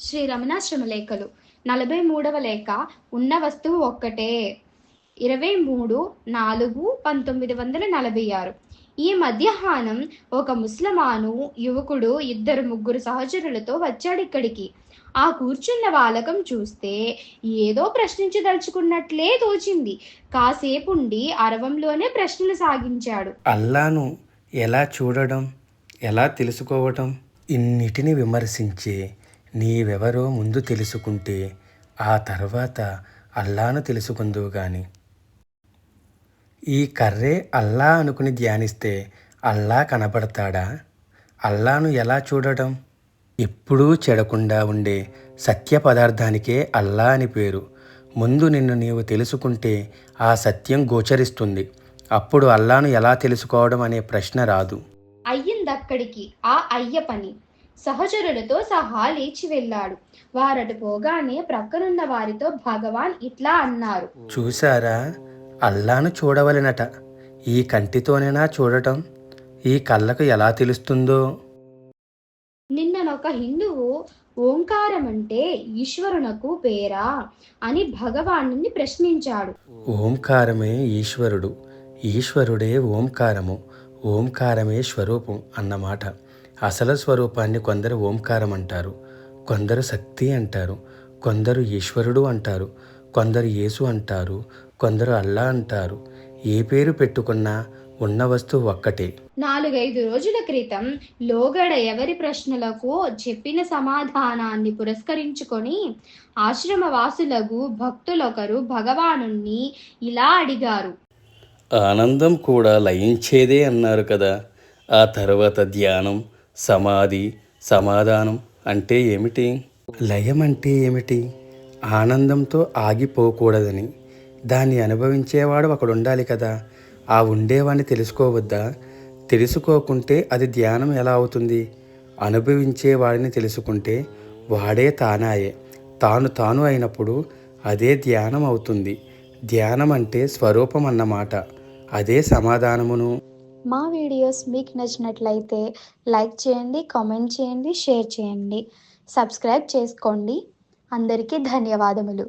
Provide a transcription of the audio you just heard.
శ్రీ రమణాశ్రమ లేఖలు. నలభై మూడవ లేఖ ఉన్న వస్తువు ఒక్కటే. ఇరవై మూడు నాలుగు పంతొమ్మిది వందల నలభై ఆరు. ఈ మధ్యాహ్నం ఒక ముస్లమాను యువకుడు ఇద్దరు ముగ్గురు సహచరులతో వచ్చాడు ఇక్కడికి. ఆ కూర్చున్న బాలకం చూస్తే ఏదో ప్రశ్నించదలుచుకున్నట్లే తోచింది. కాసేపుండి అరవంలోనే ప్రశ్నలు సాగించాడు. అల్లాను ఎలా చూడడం ఎలా తెలుసుకోవటం ఇన్నిటిని విమర్శించే నీవెవరో ముందు తెలుసుకుంటే ఆ తర్వాత అల్లాను తెలుసుకుందువు గాని. ఈ కర్రే అల్లా అనుకుని ధ్యానిస్తే అల్లా కనబడతాడా? అల్లాను ఎలా చూడడం ఎప్పుడూ చెడకుండా ఉండే సత్య పదార్థానికే అల్లా అని పేరు. ముందు నిన్ను నీవు తెలుసుకుంటే ఆ సత్యం గోచరిస్తుంది. అప్పుడు అల్లాను ఎలా తెలుసుకోవడం అనే ప్రశ్న రాదు. అయ్యిందక్కడికి ఆ అయ్య పని. సహచరులతో సహా లేచి వెళ్ళాడు. వారటు పోగానే ప్రక్కనున్న వారితో భగవాన్ ఇట్లా అన్నారు. చూశారా? అల్లాను చూడవలెనట. ఈ కంటితోనేనా చూడటం? ఈ కళ్ళకు ఎలా తెలుస్తుందో? నిన్ననొక హిందువు ఓంకారం అంటే ఈశ్వరునకు పేరా? అని భగవాను ప్రశ్నించాడు. ఓంకారమే ఈశ్వరుడు ఈశ్వరుడే ఓంకారము ఓంకారమే స్వరూపం అన్నమాట. అసలు స్వరూపాన్ని కొందరు ఓంకారం అంటారు కొందరు శక్తి అంటారు కొందరు ఈశ్వరుడు అంటారు కొందరు యేసు అంటారు కొందరు అల్లా అంటారు. ఏ పేరు పెట్టుకున్నా ఉన్న వస్తువు ఒక్కటే. నాలుగైదు రోజుల క్రితం లోగడ ఎవరి ప్రశ్నలకు చెప్పిన సమాధానాన్ని పురస్కరించుకొని ఆశ్రమవాసులకు భక్తులొకరు భగవానుణ్ణి ఇలా అడిగారు. ఆనందం కూడా లయించేదే అన్నారు కదా. ఆ తర్వాత ధ్యానం సమాధి సమాధానం అంటే ఏమిటి? లయం అంటే ఏమిటి? ఆనందంతో ఆగిపోకూడదని. దాన్ని అనుభవించేవాడు ఒకడు ఉండాలి కదా. ఆ ఉండేవాడిని తెలుసుకోవద్దా? తెలుసుకోకుంటే అది ధ్యానం ఎలా అవుతుంది? అనుభవించేవాడిని తెలుసుకుంటే వాడే తానాయే. తాను తాను అయినప్పుడు అదే ధ్యానం అవుతుంది. ధ్యానం అంటే స్వరూపం అన్నమాట. అదే సమాధానమును. మా వీడియోస్ మీకు నచ్చినట్లయితే లైక్ చేయండి కామెంట్ చేయండి షేర్ చేయండి. సబ్స్క్రైబ్ చేసుకోండి. అందరికీ ధన్యవాదములు.